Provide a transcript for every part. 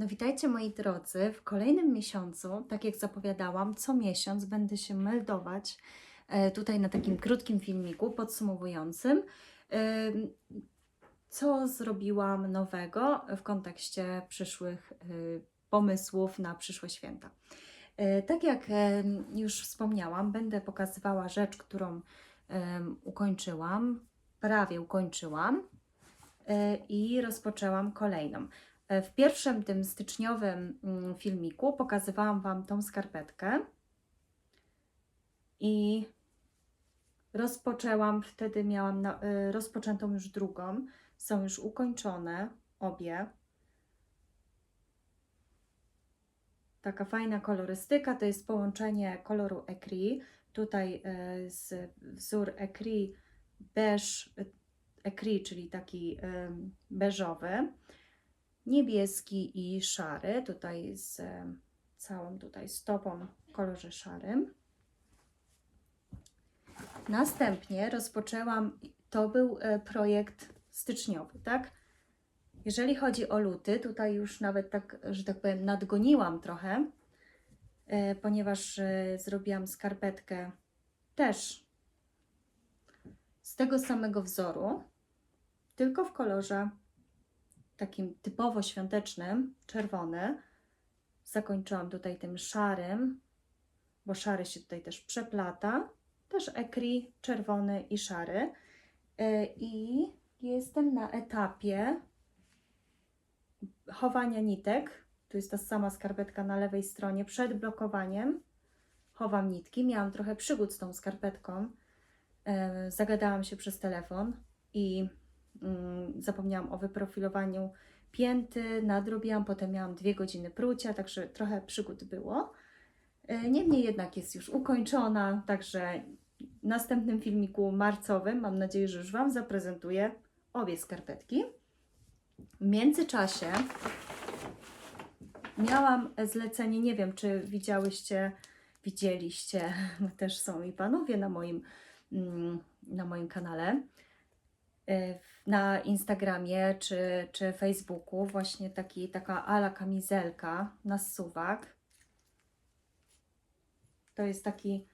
No witajcie moi drodzy. W kolejnym miesiącu, tak jak zapowiadałam, co miesiąc będę się meldować e, tutaj na takim krótkim filmiku podsumowującym, co zrobiłam nowego w kontekście przyszłych e, pomysłów na przyszłe święta. E, Tak jak już wspomniałam, będę pokazywała rzecz, którą ukończyłam, prawie ukończyłam i rozpoczęłam kolejną. W pierwszym tym styczniowym mm, filmiku pokazywałam Wam tą skarpetkę i rozpoczęłam, wtedy miałam na, e, rozpoczętą już drugą. Są już ukończone obie. Taka fajna kolorystyka to jest połączenie koloru ecri. Tutaj e, z wzór ecri beige, ecri, czyli taki beżowy niebieski i szary, tutaj z e, całą tutaj stopą w kolorze szarym. Następnie rozpoczęłam, to był e, projekt styczniowy, tak? Jeżeli chodzi o luty, tutaj już nawet tak, że tak powiem, nadgoniłam trochę, e, ponieważ zrobiłam skarpetkę też z tego samego wzoru, tylko w kolorze takim typowo świątecznym, czerwony. Zakończyłam tutaj tym szarym, bo szary się tutaj też przeplata. Też ekri czerwony i szary. Yy, I jestem na etapie chowania nitek. Tu jest ta sama skarpetka na lewej stronie. Przed blokowaniem chowam nitki. Miałam trochę przygód z tą skarpetką. Yy, Zagadałam się przez telefon i zapomniałam o wyprofilowaniu pięty, nadrobiłam, potem miałam dwie godziny prucia, także trochę przygód było. E, Niemniej jednak jest już ukończona, także w następnym filmiku marcowym, mam nadzieję, że już Wam zaprezentuję obie skarpetki. W międzyczasie miałam zlecenie, nie wiem, czy widziałyście, widzieliście, też są i panowie na moim, mm, na moim kanale na Instagramie czy, czy Facebooku właśnie taki, taka ala kamizelka na suwak. To jest taki,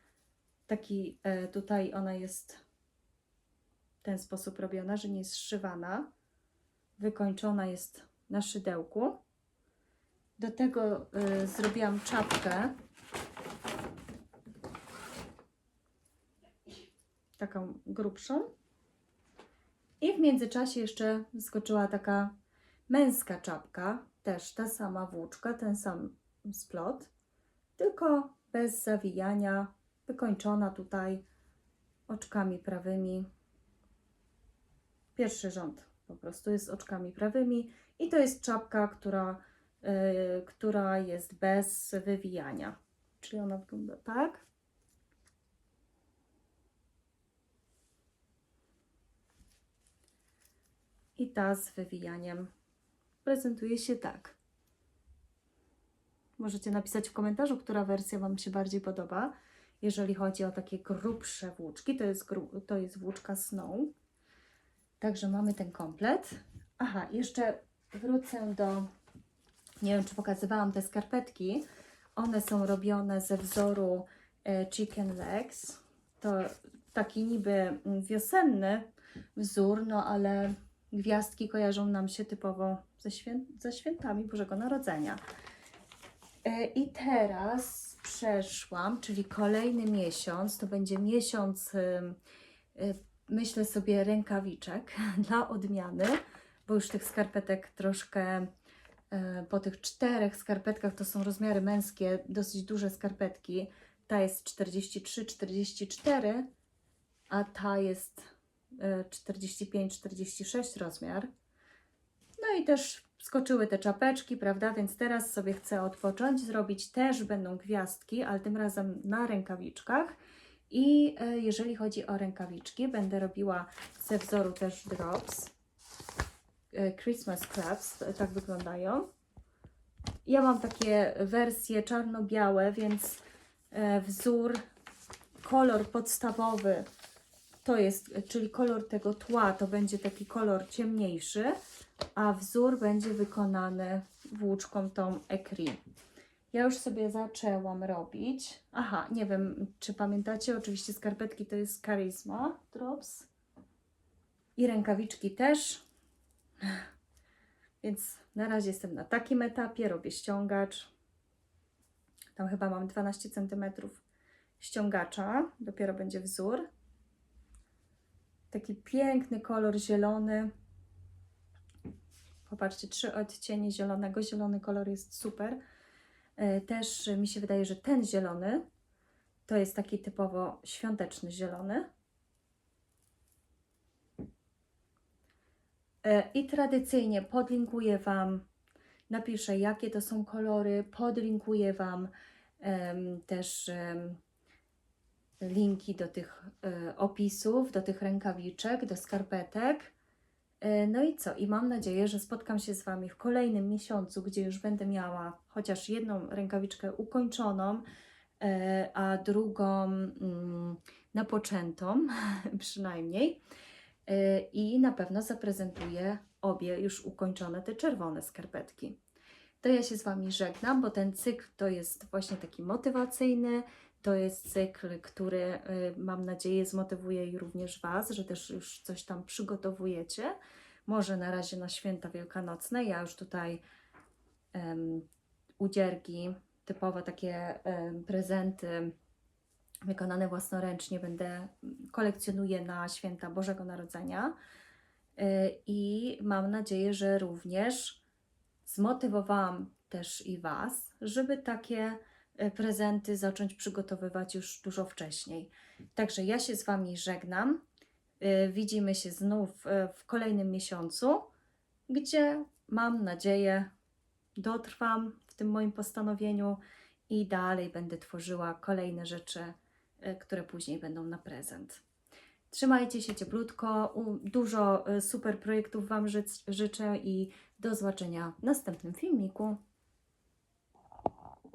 taki e, tutaj ona jest w ten sposób robiona, że nie jest zszywana. Wykończona jest na szydełku. Do tego y, zrobiłam czapkę. Taką grubszą. I w międzyczasie jeszcze skoczyła taka męska czapka, też ta sama włóczka, ten sam splot, tylko bez zawijania, wykończona tutaj oczkami prawymi. Pierwszy rząd po prostu jest oczkami prawymi i to jest czapka, która, yy, która jest bez wywijania. Czyli ona wygląda tak. I ta z wywijaniem prezentuje się tak. Możecie napisać w komentarzu, która wersja Wam się bardziej podoba. Jeżeli chodzi o takie grubsze włóczki, to jest, to jest włóczka Snow. Także mamy ten komplet. Aha, jeszcze wrócę do. Nie wiem, czy pokazywałam te skarpetki. One są robione ze wzoru e, Chicken Legs. To taki niby wiosenny wzór, no ale gwiazdki kojarzą nam się typowo ze, świę ze świętami Bożego Narodzenia. E, I teraz przeszłam, czyli kolejny miesiąc, to będzie miesiąc, y, myślę sobie, rękawiczek dla odmiany, bo już tych skarpetek troszkę, e, po tych czterech skarpetkach, to są rozmiary męskie, dosyć duże skarpetki. Ta jest 43-44, a ta jest 45-46 rozmiar. No i też skoczyły te czapeczki, prawda? Więc teraz sobie chcę odpocząć, zrobić też będą gwiazdki, ale tym razem na rękawiczkach. I e, jeżeli chodzi o rękawiczki, będę robiła ze wzoru też drops. E, Christmas Crafts, t- tak wyglądają. Ja mam takie wersje czarno-białe, więc e, wzór, kolor podstawowy to jest, czyli kolor tego tła to będzie taki kolor ciemniejszy, a wzór będzie wykonany włóczką tą Ecri. Ja już sobie zaczęłam robić. Aha, nie wiem, czy pamiętacie, oczywiście skarpetki to jest Charisma Drops i rękawiczki też. Więc na razie jestem na takim etapie, robię ściągacz. Tam chyba mam 12 cm ściągacza, dopiero będzie wzór. Taki piękny kolor zielony. Popatrzcie, trzy odcienie zielonego. Zielony kolor jest super. E, Też mi się wydaje, że ten zielony to jest taki typowo świąteczny zielony. E, I tradycyjnie podlinkuję Wam, napiszę jakie to są kolory, podlinkuję Wam em, też em, linki do tych e, opisów, do tych rękawiczek, do skarpetek. E, No i co? I mam nadzieję, że spotkam się z Wami w kolejnym miesiącu, gdzie już będę miała chociaż jedną rękawiczkę ukończoną, e, a drugą mm, napoczętą przynajmniej. I na pewno zaprezentuję obie już ukończone te czerwone skarpetki. To ja się z Wami żegnam, bo ten cykl to jest właśnie taki motywacyjny. To jest cykl, który y, mam nadzieję zmotywuje i również Was, że też już coś tam przygotowujecie. Może na razie na święta wielkanocne. Ja już tutaj udziergi, typowe takie em, prezenty wykonane własnoręcznie będę kolekcjonuję na święta Bożego Narodzenia. Y, I mam nadzieję, że również zmotywowałam też i Was, żeby takie prezenty zacząć przygotowywać już dużo wcześniej. Także ja się z Wami żegnam. Y, Widzimy się znów e, w kolejnym miesiącu, gdzie mam nadzieję dotrwam w tym moim postanowieniu i dalej będę tworzyła kolejne rzeczy, e, które później będą na prezent. Trzymajcie się cieplutko, dużo e, super projektów Wam ży- życzę i do zobaczenia w następnym filmiku.